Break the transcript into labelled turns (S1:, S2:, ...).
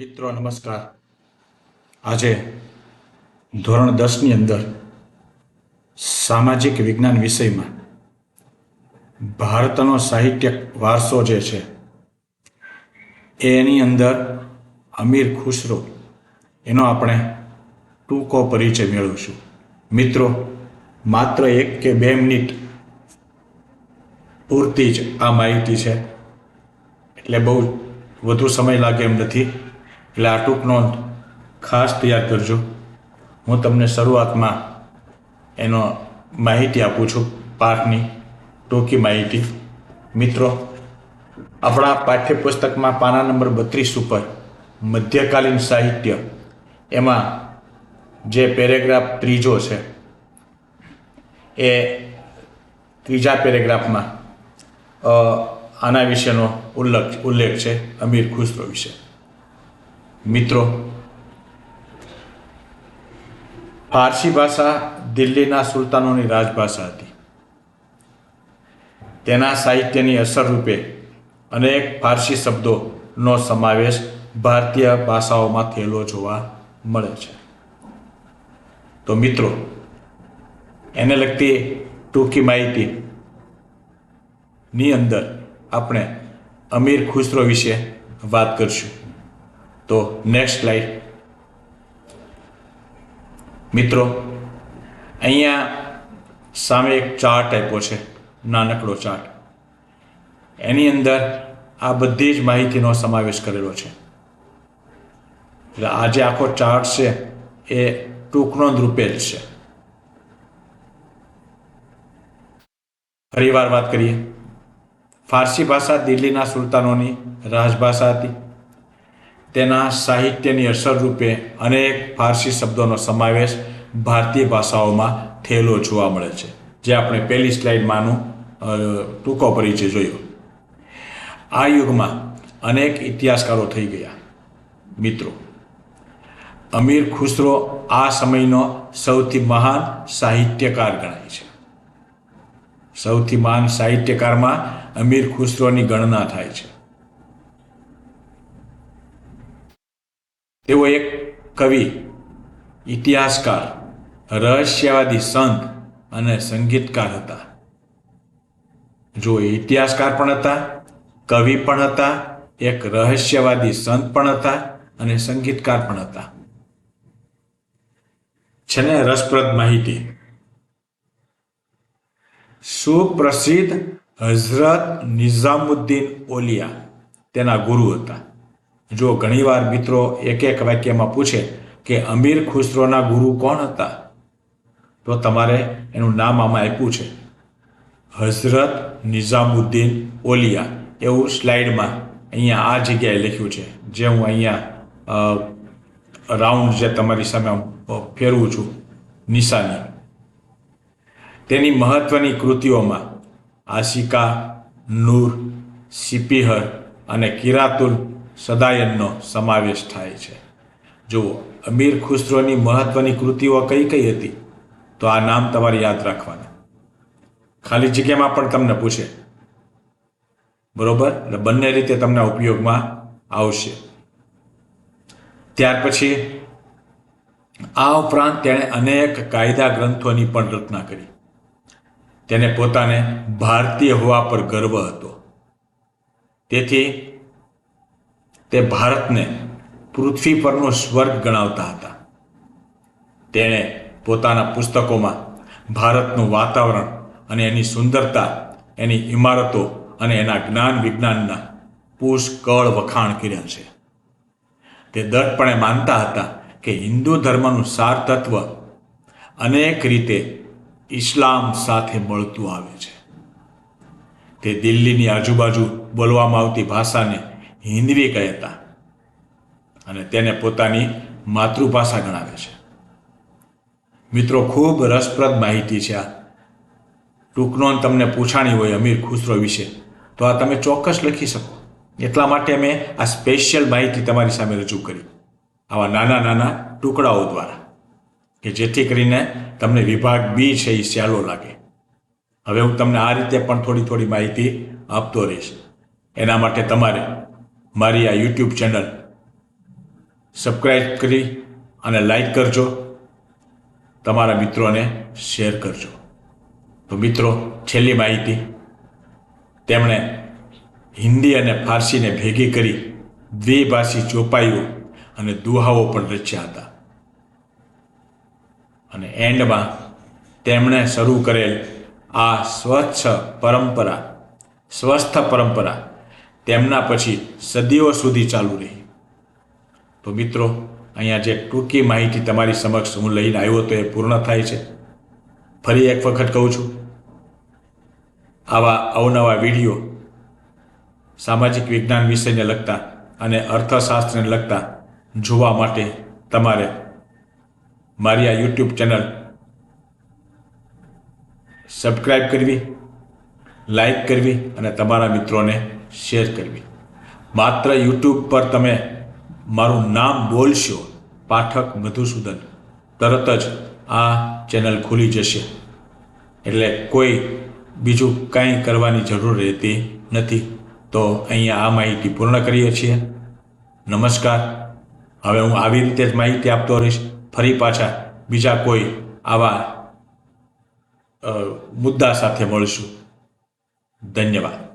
S1: મિત્રો, નમસ્કાર. આજે ધોરણ દસની અંદર સામાજિક વિજ્ઞાન વિષયમાં ભારતનો સાહિત્યક વારસો જે છે, એની અંદર અમીર ખુસરો, એનો આપણે ટૂંકો પરિચય મેળવીશું. મિત્રો, માત્ર એક કે બે મિનિટ પૂરતી જ આ માહિતી છે. એટલે બહુ વધુ સમય લાગે એમ નથી. એટલે આ ટૂંક નોંધ ખાસ તૈયાર કરજો. હું તમને શરૂઆતમાં એનો માહિતી આપું છું પાઠની ટૂંકી માહિતી. મિત્રો, આપણા પાઠ્યપુસ્તકમાં પાના નંબર બત્રીસ ઉપર મધ્યકાલીન સાહિત્ય, એમાં જે પેરેગ્રાફ ત્રીજો છે, એ ત્રીજા પેરેગ્રાફમાં આના વિશેનો ઉલ્લેખ ઉલ્લેખ છે, અમીર ખુસરો વિશે. મિત્રો ફારસી ભાષા દિલ્હીના સુલતાનોની રાજભાષા હતી. તેના સાહિત્યની અસર રૂપે અનેક ફારસી શબ્દોનો સમાવેશ ભારતીય ભાષાઓમાં થયેલો જોવા મળે છે. તો મિત્રો, એને લગતી ટૂંકી માહિતી ની અંદર આપણે અમીર ખુસરો વિશે વાત કરશું. તો નેક્સ્ટ સ્લાઇડ મિત્રો, અહીંયા સામે એક ચાર્ટ આપ્યો છે, નાનકડો ચાર્ટ એની અંદર આ બધી જ માહિતીનો સમાવેશ કરેલો છે. એટલે આ જે આખો ચાર્ટ છે, એ ટૂંકનોંધ રૂપે જ છે ફરીવાર વાત કરીએ. ફારસી ભાષા દિલ્હીના સુલતાનોની રાજભાષા હતી. તેના સાહિત્યની અસર રૂપે અનેક ફારસી શબ્દોનો સમાવેશ ભારતીય ભાષાઓમાં થયેલો જોવા મળે છે. જે આપણે પહેલી સ્લાઇડમાંનું ટૂંકો પરિચય જોયો. આ યુગમાં અનેક ઇતિહાસકારો થઈ ગયા. મિત્રો, અમીર ખુસરો આ સમયનો સૌથી મહાન સાહિત્યકાર ગણાય છે. સૌથી મહાન સાહિત્યકારમાં અમીર ખુસરોની ગણના થાય છે. તેઓ એક કવિ, ઇતિહાસકાર, રહસ્યવાદી સંત અને સંગીતકાર હતા. જો ઇતિહાસકાર પણ હતા, કવિ પણ હતા, એક રહસ્યવાદી સંત પણ હતા અને સંગીતકાર પણ હતા. છે ને રસપ્રદ માહિતી. સુપ્રસિદ્ધ હઝરત નિઝામુદ્દીન ઓલિયા તેના ગુરુ હતા. જો ઘણીવાર મિત્રો એક એક વાક્યમાં પૂછે કે અમીર ખુસરોના ગુરુ કોણ હતા? તો તમારે એનું નામ આમાં આપ્યું છે. હઝરત નિઝામુદ્દીન ઓલિયા. એવું સ્લાઇડમાં અહીંયા આ જગ્યાએ લખ્યું છે. જે હું અહીંયા રાઉન્ડ જે તમારી સામે ફેરવું છું. નિશાની. તેની મહત્વની કૃતિઓમાં આશિકા, નૂર, સિપિહર અને કિરાતુલ સદાયનનો સમાવેશ થાય છે. જુઓ, અમીર ખુસરોની મહત્વની કૃતિઓ કઈ કઈ હતી? તો આ નામ તમારે યાદ રાખવાના. ખાલી જગ્યામાં પણ તમને પૂછે. બરોબર? એટલે બંને રીતે તમને ઉપયોગમાં આવશે. ત્યાર પછી, આ ઉપરાંત તેણે અનેક કાયદા ગ્રંથોની પણ રચના કરી. તેને પોતાને ભારતીય હોવા પર ગર્વ હતો. તેથી તે ભારતને પૃથ્વી પરનો સ્વર્ગ ગણાવતા હતા. તેણે પોતાના પુસ્તકોમાં ભારતનું વાતાવરણ અને એની સુંદરતા, એની ઇમારતો અને એના જ્ઞાન વિજ્ઞાનના પુષ્કળ વખાણ કર્યા છે. તે દૃઢપણે માનતા હતા કે હિન્દુ ધર્મનું સાર તત્વ અનેક રીતે ઇસ્લામ સાથે મળતું આવે છે. તે દિલ્હીની આજુબાજુ બોલવામાં આવતી ભાષાને હિન્દવી કહેતા અને તેને પોતાની માતૃભાષા ગણાવે છે. મિત્રો, ખૂબ રસપ્રદ માહિતી છે આ. ટૂંકનો તમને પૂછાણી હોય અમીર ખુસરો વિશે, તો આ તમે ચોક્કસ લખી શકો. એટલા માટે મેં આ સ્પેશિયલ માહિતી તમારી સામે રજૂ કરી. આવા નાના નાના ટુકડાઓ દ્વારા, કે જેથી કરીને તમને વિભાગ બી છે એ સહેલો લાગે. હવે હું તમને આ રીતે પણ થોડી થોડી માહિતી આપતો રહીશ. એના માટે તમારે મારી આ યુટ્યુબ ચેનલ સબસ્ક્રાઈબ કરી અને લાઈક કરજો. તમારા મિત્રોને શેર કરજો. તો મિત્રો, છેલ્લી માહિતી. તેમણે હિન્દી અને ફારસીને ભેગી કરી દ્વિભાષી ચોપાઈઓ અને દુહાઓ પણ રચ્યા હતા. અને એન્ડમાં તેમણે શરૂ કરેલ આ સ્વચ્છ પરંપરા, સ્વસ્થ પરંપરા તેમના પછી સદીઓ સુધી ચાલુ રહી. તો મિત્રો, અહીંયા જે ટૂંકી માહિતી તમારી સમક્ષ હું લઈને આવ્યો તો એ પૂર્ણ થાય છે. ફરી એક વખત કહું છું, આવા અવનવા વીડિયો સામાજિક વિજ્ઞાન વિષયને લગતા અને અર્થશાસ્ત્રને લગતા જોવા માટે તમારે મારી આ યુટ્યુબ ચેનલ સબસ્ક્રાઈબ કરવી લાઈક કરવી અને તમારા મિત્રોને શેર કરવી. માત્ર યુટ્યુબ પર તમે મારું નામ બોલશો, પાઠક મધુસૂદન, તરત જ આ ચેનલ ખુલી જશે. એટલે કોઈ બીજું કાંઈ કરવાની જરૂર રહેતી નથી. તો અહીંયા આ માહિતી પૂર્ણ કરીએ છીએ. નમસ્કાર. હવે હું આવી રીતે જ માહિતી આપતો રહીશ. ફરી પાછા બીજા કોઈ આવા મુદ્દા સાથે મળશું. ધન્યવાદ.